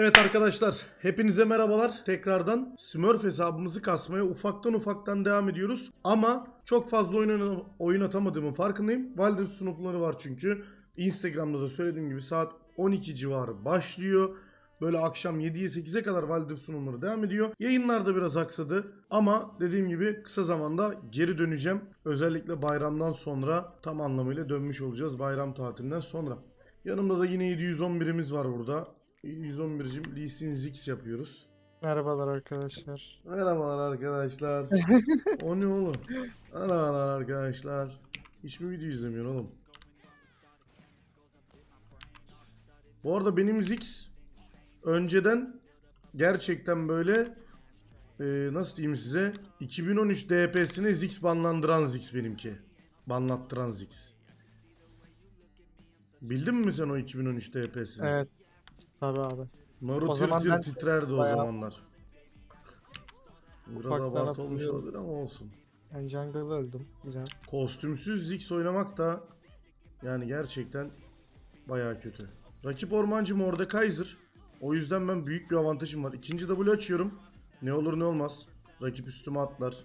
Evet arkadaşlar hepinize merhabalar. Tekrardan Smurf hesabımızı kasmaya ufaktan ufaktan devam ediyoruz. Ama çok fazla oyun, oyun atamadığımın farkındayım. Wilder sunumları var çünkü. Instagram'da da söylediğim gibi saat 12 civarı başlıyor. Böyle akşam 7'ye 8'e kadar Wilder sunumları devam ediyor. Yayınlarda biraz aksadı ama dediğim gibi kısa zamanda geri döneceğim. Özellikle bayramdan sonra tam anlamıyla dönmüş olacağız bayram tatilinden sonra. Yanımda da yine 711'imiz var burada. 111'cim Lee Sin Zix yapıyoruz. Merhabalar arkadaşlar. Merhabalar arkadaşlar. o ne oğlum? Merhabalar arkadaşlar. Hiç mi video izlemiyorsun oğlum? Bu arada benim Zix önceden gerçekten böyle e, nasıl diyeyim size 2013 DPS'ine Zix banlandıran Zix benimki. Banlattıran Zix. Bildin mi sen o 2013 DPS'ini? Evet. Tabii abi. Naru O tir zaman tir ben titrerdi o bayağı- zamanlar. Biraz Ufaktan abartı olmuş hatırlıyorum. olabilir ama olsun. Ben jungle'da öldüm. Güzel. Kostümsüz Ziggs oynamak da yani gerçekten bayağı kötü. Rakip ormancı Mordekaiser. O yüzden ben büyük bir avantajım var. İkinci W açıyorum. Ne olur ne olmaz. Rakip üstüme atlar.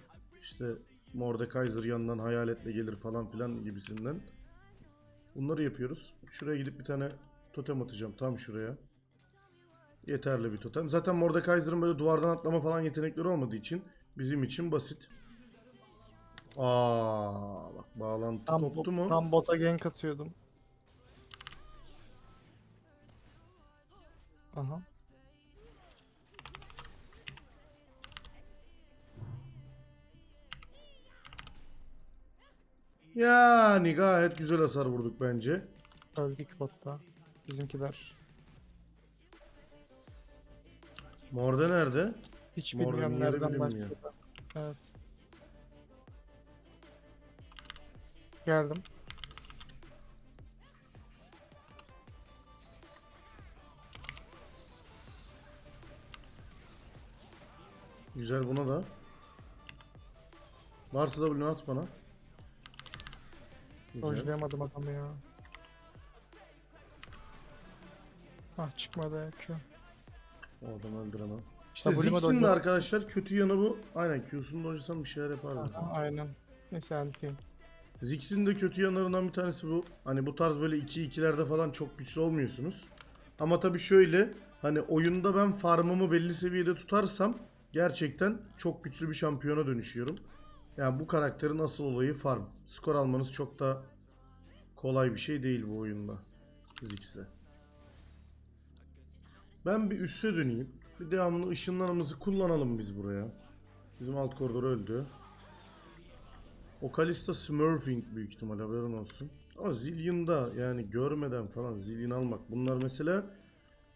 İşte Mordekaiser yanından hayaletle gelir falan filan gibisinden. Bunları yapıyoruz. Şuraya gidip bir tane totem atacağım tam şuraya. Yeterli bir totem. Zaten Mordekaiser'ın böyle duvardan atlama falan yetenekleri olmadığı için bizim için basit. Aa bak bağlantı Tam, koptu mu? tam bota gank atıyordum. Aha. Yani gayet güzel hasar vurduk bence. Öldük botta. Bizimkiler. Morde nerede? Hiç Morgan'ın bilmiyorum yeri nereden bilinmiyor. başladı. Evet. Geldim. Güzel buna da. Varsa da bunu at bana. Güzel. Dojlayamadım adamı ya. Ah çıkmadı Q. O adamı öldüremem. İşte W'ma Ziggs'in de arkadaşlar kötü yanı bu. Aynen Q'sunu dojlasam bir şeyler yapar zaten. Aha, aynen. Neyse anlatayım. Ziggs'in de kötü yanlarından bir tanesi bu. Hani bu tarz böyle 2-2'lerde falan çok güçlü olmuyorsunuz. Ama tabii şöyle hani oyunda ben farmımı belli seviyede tutarsam gerçekten çok güçlü bir şampiyona dönüşüyorum. Yani bu karakterin asıl olayı farm. Skor almanız çok da kolay bir şey değil bu oyunda. Ziggs'e. Ben bir üste döneyim. Bir devamlı ışınlarımızı kullanalım biz buraya. Bizim alt koridor öldü. O Kalista Smurfing büyük ihtimal haberin olsun. Ama Zillion'da yani görmeden falan Zillion almak. Bunlar mesela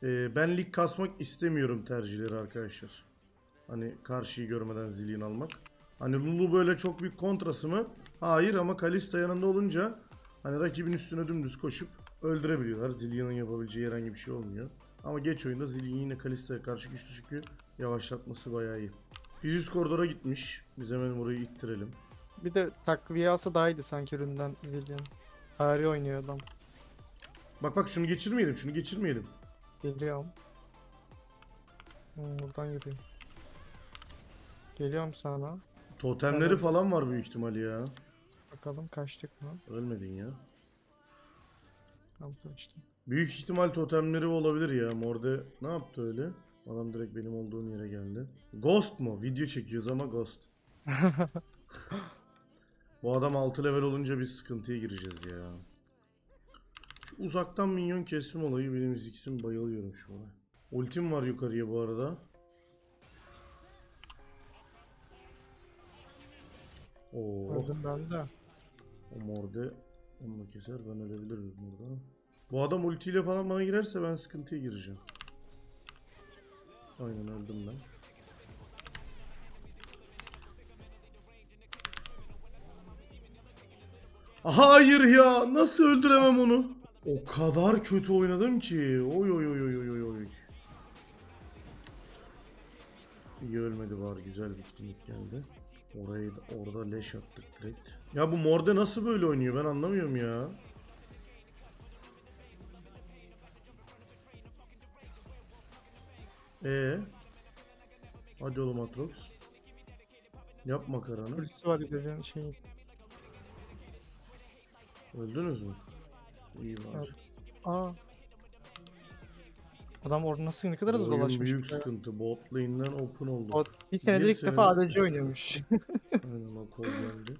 e, ben kasmak istemiyorum tercihleri arkadaşlar. Hani karşıyı görmeden Zillion almak. Hani Lulu böyle çok büyük kontrası mı? Hayır ama Kalista yanında olunca hani rakibin üstüne dümdüz koşup öldürebiliyorlar. Zillion'ın yapabileceği herhangi bir şey olmuyor. Ama geç oyunda Zillion yine Kalista'ya karşı güçlü çünkü yavaşlatması bayağı iyi. Fiziz koridora gitmiş. Biz hemen burayı ittirelim. Bir de takviyası daha iyiydi sanki üründen Zillion. Harika oynuyor adam. Bak bak şunu geçirmeyelim, şunu geçirmeyelim. Geliyorum. Hmm, buradan yürüyeyim. Geliyorum sana. Totemleri Tamam. falan var büyük ihtimal ya. Bakalım kaçtık mı? Ölmedin ya. Tam kaçtım. Büyük ihtimal totemleri olabilir ya. Morde ne yaptı öyle? Adam direkt benim olduğum yere geldi. Ghost mu? Video çekiyoruz ama Ghost. Bu adam 6 level olunca biz sıkıntıya gireceğiz ya. Şu uzaktan minyon kesme olayı benim ziksim bayılıyorum şu olay. Ultim var yukarıya bu arada. Oo. Öldüm ben de. O morde onu keser ben ölebilirim burada. Bu adam ultiyle falan bana girerse ben sıkıntıya gireceğim. Aynen öldüm ben. Hayır ya nasıl öldüremem onu? O kadar kötü oynadım ki. Oy oy oy oy oy oy. İyi ölmedi var güzel bir kimlik geldi. Orayı da, orada leş attık direkt. Ya bu Morde nasıl böyle oynuyor ben anlamıyorum ya. Ee. Hadi oğlum Atrox. Yap makaranı. Polisi var dediğin şeyin. Öldünüz mü? İyi var. Evet. Aa. Adam orada nasıl ne kadar hızlı oyun dolaşmış. büyük be. sıkıntı. Bot lane'den open olduk. O bir senedir ilk defa ADC oynuyormuş. Aynen o kol geldi.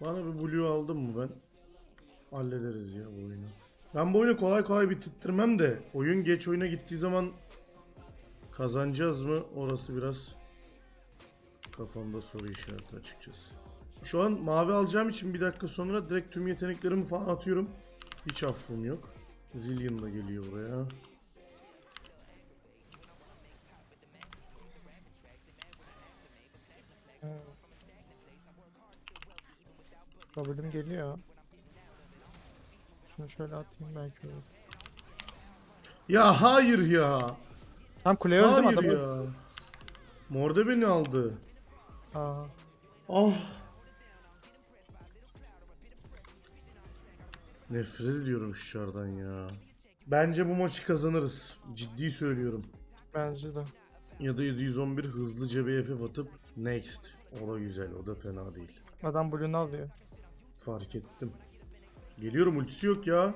Bana bir blue aldın mı ben? Hallederiz ya bu oyunu. Ben bu oyunu kolay kolay bitirttirmem de oyun geç oyuna gittiği zaman kazanacağız mı? Orası biraz kafamda soru işareti açıkçası. Şu an mavi alacağım için bir dakika sonra direkt tüm yeteneklerimi falan atıyorum. Hiç affım yok. Zillion da geliyor buraya. W'm geliyor. Şunu şöyle atayım belki olur. Ya hayır ya. Tam kuleye öldüm Hayır adamı. ya. Morde beni aldı. Aa. Ah. Nefret ediyorum şu çardan ya. Bence bu maçı kazanırız. Ciddi söylüyorum. Bence de. Ya da 711 hızlıca bir FF atıp next. O da güzel, o da fena değil. Adam Blue'nu alıyor. Fark ettim. Geliyorum ultisi yok ya.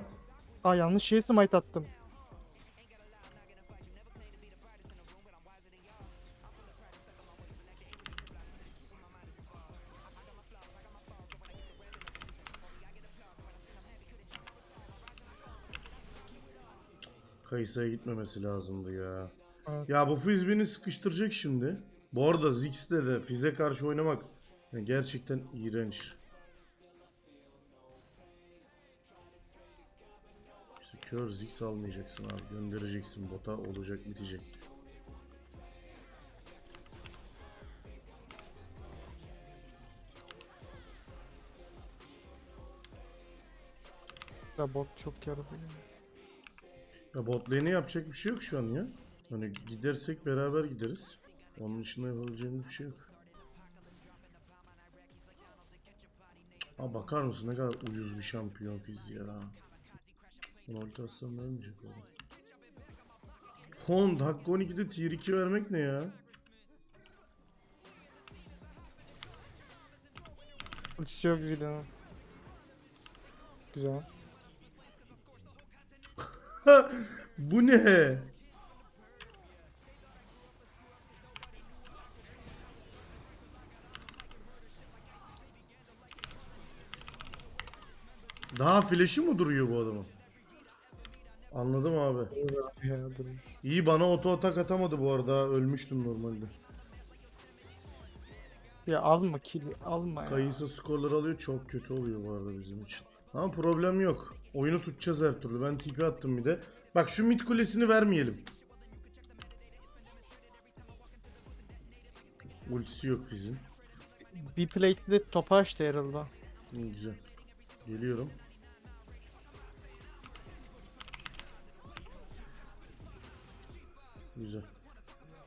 Aa yanlış şeye smite attım. Kayısı'ya gitmemesi lazımdı ya. Evet. Ya bu Fizz beni sıkıştıracak şimdi. Bu arada Ziggs'te de Fizz'e karşı oynamak gerçekten iğrenç. Kör Ziggs almayacaksın abi. Göndereceksin bota olacak bitecek. Ya bot çok yaradı. ya. Bot lane'e yapacak bir şey yok şu an ya. Hani gidersek beraber gideriz. Onun dışında yapabileceğimiz bir şey yok. Aa bakar mısın ne kadar uyuz bir şampiyon Fizz ya. Atsam ölmeyecek o. Hon dakika 12'de tier 2 vermek ne ya? Ultisi yok Zillion'un. Güzel. Bu ne? Daha flash'ı mı duruyor bu adamın? Anladım abi. İyi bana oto atak atamadı bu arada. Ölmüştüm normalde. ya alma kill alma ya. Kayısı skorları alıyor. Çok kötü oluyor bu arada bizim için. Ama problem yok. Oyunu tutacağız her türlü. Ben TP attım bir de. Bak şu mid kulesini vermeyelim. Ultisi yok Fizz'in. Bir plate'de de topa açtı Herald'a. İyi güzel. Geliyorum.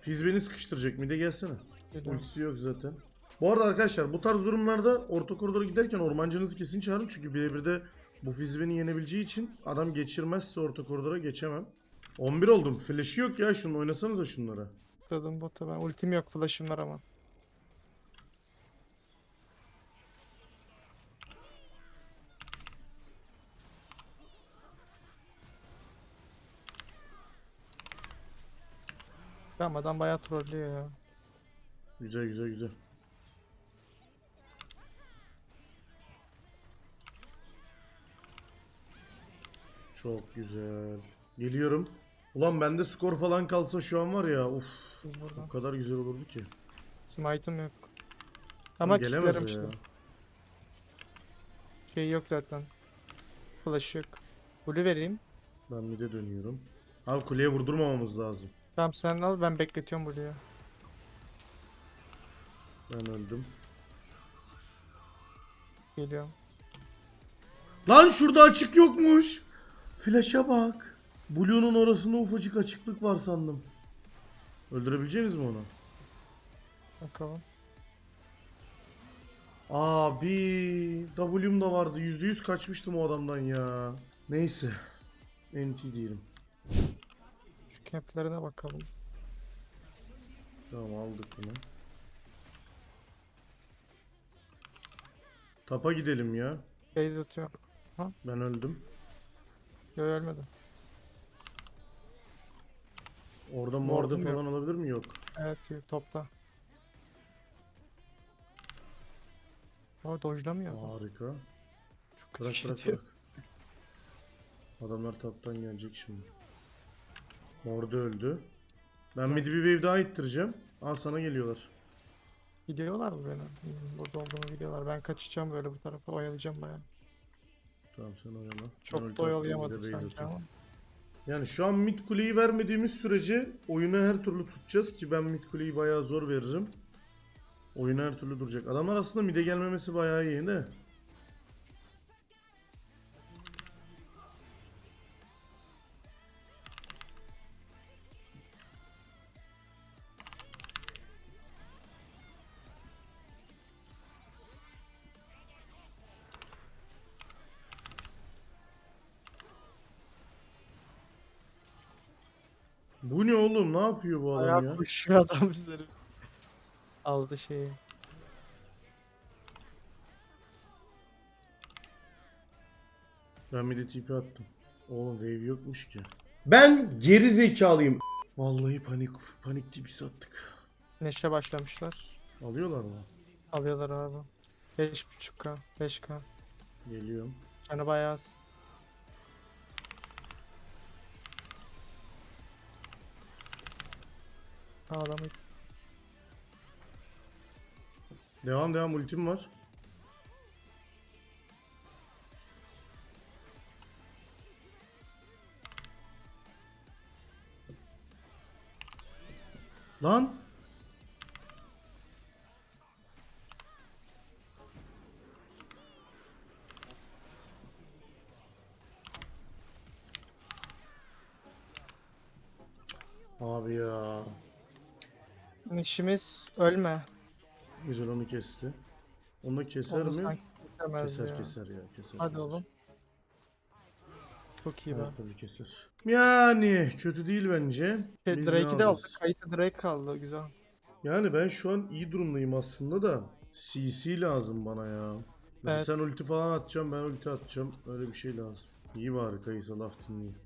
Fizz beni sıkıştıracak. Mide gelsene. Geliyorum. Ultisi yok zaten. Bu arada arkadaşlar bu tarz durumlarda orta koridora giderken ormancınızı kesin çağırın. Çünkü birebir de bu Fizz beni yenebileceği için adam geçirmezse orta koridora geçemem. 11 oldum. Flash'ı yok ya şunun oynasanıza şunlara. Dedim bota ben ultim yok flash'ım var ama. Tamam adam bayağı trollüyor ya. Güzel güzel güzel. Çok güzel. Geliyorum. Ulan bende skor falan kalsa şu an var ya uf o kadar güzel olurdu ki. Smite'ım yok. Ama o işte. Şey yok zaten. Flash yok. Blue vereyim. Ben bir de dönüyorum. Abi kuleye vurdurmamamız lazım. Tamam sen al ben bekletiyorum Blue'yu. Ben öldüm. Geliyorum. Lan şurada açık yokmuş. Flash'a bak. Blue'nun orasında ufacık açıklık var sandım. Öldürebileceğiniz mi onu? Bakalım. Abi W'm da vardı. %100 kaçmıştım o adamdan ya. Neyse. NT diyelim. Şu Map'lerine bakalım. Tamam aldık bunu. Tapa gidelim ya. Base atıyor. Ben öldüm. Yo ölmedi. Orada morde Ward'um yok. falan olabilir mi? Yok. Evet topta. O dojlamıyor. Harika. Çok Bırak bırak bırak. Adamlar taptan gelecek şimdi. Morde öldü. Ben midi bir wave daha ittireceğim. Al sana geliyorlar. Gidiyorlar mı beni? Hmm, Burada olduğumu biliyorlar. Ben kaçacağım böyle bu tarafa. Oyalayacağım bayağı. Tamam sen oyala. Ben Çok ulti da attım, bir de oyalayamadım base sanki atıyorum. ama. Yani şu an mid kuleyi vermediğimiz sürece oyunu her türlü tutacağız ki ben mid kuleyi bayağı zor veririm. Oyun her türlü duracak. Adamlar aslında mid'e gelmemesi bayağı iyi de. Oğlum? Ne yapıyor bu adam ya? koşuyor adam üzeri. Aldı şeyi. Ben bir de TP attım. Oğlum wave yokmuş ki. Ben geri zekalıyım. Vallahi panik panik tipi sattık. Neşe başlamışlar. Alıyorlar mı? Alıyorlar abi. 5.5k, 5k. Geliyorum. Yani bayağı az. Adamı Devam devam ultim var. Lan! Abi ya. İşimiz ölme. Güzel onu kesti. Onu da keser Onu mi? sanki kesemez Keser ya. keser ya keser. Hadi keser. oğlum. Çok iyi be. Evet tabii keser. Yani kötü değil bence. Şey, Biz ne Drake'i de aldık. Kayısı Drake kaldı. Güzel. Yani ben şu an iyi durumdayım aslında da CC lazım bana ya. Mesela Evet. sen ulti falan atacaksın ben ulti atacağım. Öyle bir şey lazım. İyi bari Kayısa laf dinleyeyim.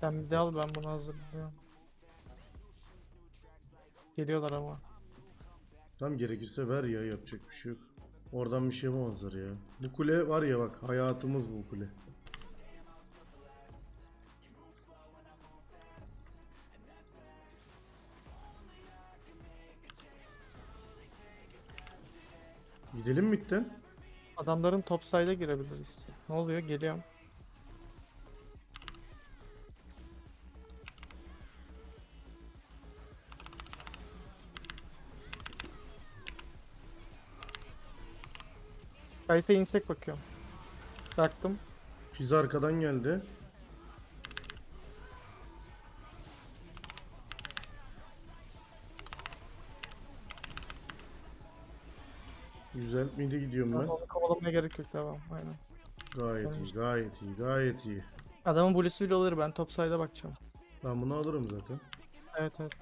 Sen bir de al ben bunu hazırlıyorum. Geliyorlar ama. Tam gerekirse ver ya yapacak bir şey yok. Oradan bir şey yapamazlar ya. Bu kule var ya bak hayatımız bu kule. Gidelim mi itten? Adamların top side'a girebiliriz. Ne oluyor? Geliyorum. Kayse insek bakıyorum. Baktım. Fiz arkadan geldi. Güzel. Mide gidiyorum ben. Onu kovalamaya gerek yok devam. Aynen. Gayet iyi, gayet iyi, gayet iyi. Adamın blue'su bile olur. Ben top side'a bakacağım. Ben bunu alırım zaten. Evet evet.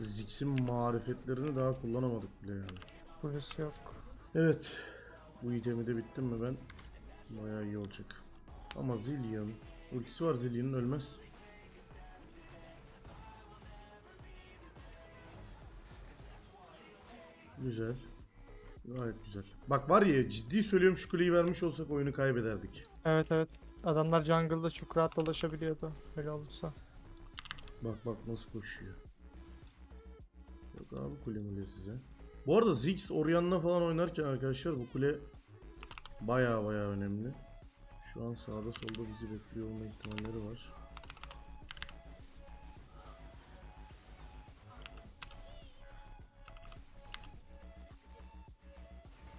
Ziggs'in marifetlerini daha kullanamadık bile yani. Blue'su yok. Evet. Bu itemi de bittim mi ben? Bayağı iyi olacak. Ama Zillion. Ultisi var Zillion'un ölmez. Güzel. Gayet güzel. Bak var ya ciddi söylüyorum şu kuleyi vermiş olsak oyunu kaybederdik. Evet evet. Adamlar jungle'da çok rahat dolaşabiliyordu. Öyle olursa. Bak bak nasıl koşuyor. Yok abi kule size. Bu arada Ziggs Orion'la falan oynarken arkadaşlar bu kule baya baya önemli. Şu an sağda solda bizi bekliyor olma ihtimalleri var.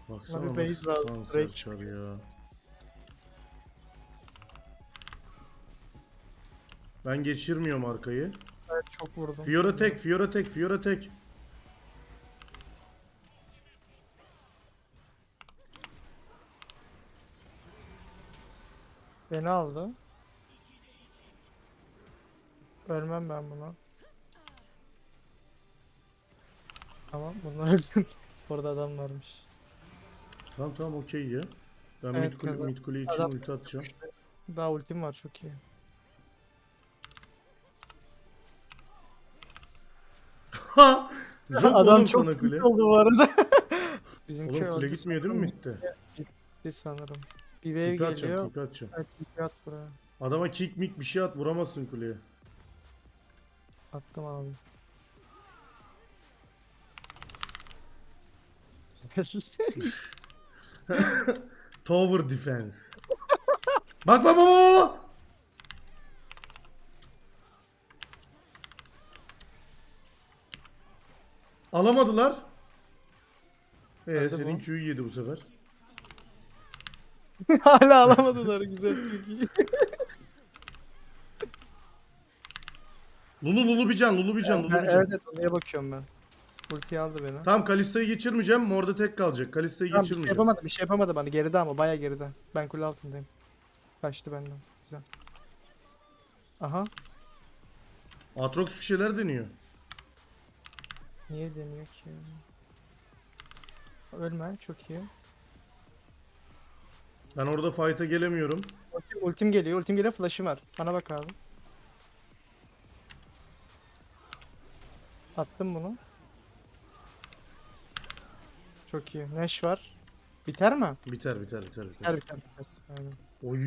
Baksana base lazım, kanser çar ya. Ben geçirmiyorum arkayı. Evet çok vurdum. Fiora tek, Fiora tek, Fiora tek. Beni aldı. Ölmem ben buna. Tamam bunu öldüm. Orada adam varmış. Tamam tamam okey ya. Ben Evet, mid, kule, kazan- mid kule için Adam- ulti atacağım. Daha ultim var çok iyi. Ha! Yok Adam oğlum çok sana kötü kule. oldu bu arada. Bizimki Oğlum kule öldü gitmiyor değil mi sanırım. midde? Gitti sanırım. Bir wave atacağım geliyor. tipi atacağım. Evet tipi at buraya. Adama kick mik bir şey at vuramazsın kuleye. Attım abi. Tower defense. bak bak bak bak, bak. Alamadılar. Ee Nerede senin bu? Q'yu yedi bu sefer. Hala alamadılar güzel iyi. Lulu Lulu bir can, Lulu bir can, Lulu Ben, bir can. evet evet oraya bakıyorum ben. Ulti aldı beni. Tamam Kalista'yı geçirmeyeceğim. Morda tek kalacak. Kalista'yı Tamam, bir şey geçirmeyeceğim. yapamadı, bir şey yapamadı bana. Geride ama baya geride. Ben kule altındayım. Kaçtı benden. Güzel. Aha. Atrox bir şeyler deniyor. Niye demiyor ki? Ölme çok iyi. Ben orada fight'a gelemiyorum. Ultim, ultim geliyor, ultim geliyor, flash'ım var. Bana bak abi. Attım bunu. Çok iyi. Neş var. Biter mi? Biter biter biter biter. Biter biter biter. Aynen. Oy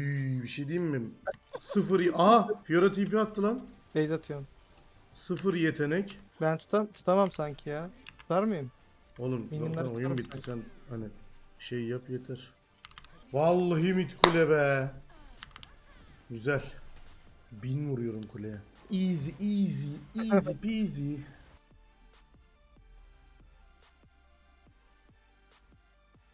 bir şey diyeyim mi? Sıfır... Aha! Fiora TP attı lan. Base atıyorum. Sıfır yetenek. Ben tutam tutamam sanki ya. Tutar mıyım? Oğlum Minyonları oyun tutarım bitti sanki. sen hani şey yap yeter. Vallahi mid kule be. Güzel. Bin vuruyorum kuleye. Easy easy easy peasy.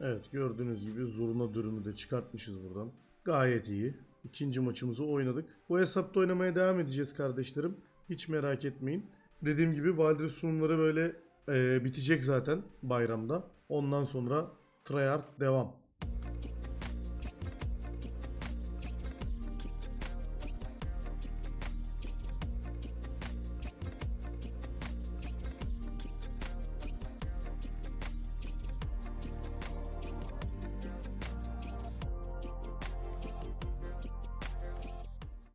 Evet gördüğünüz gibi zurna dürümü de çıkartmışız buradan. Gayet iyi. İkinci maçımızı oynadık. Bu hesapta oynamaya devam edeceğiz kardeşlerim. Hiç merak etmeyin. Dediğim gibi Valdir sunumları böyle e, bitecek zaten bayramda. Ondan sonra tryhard devam.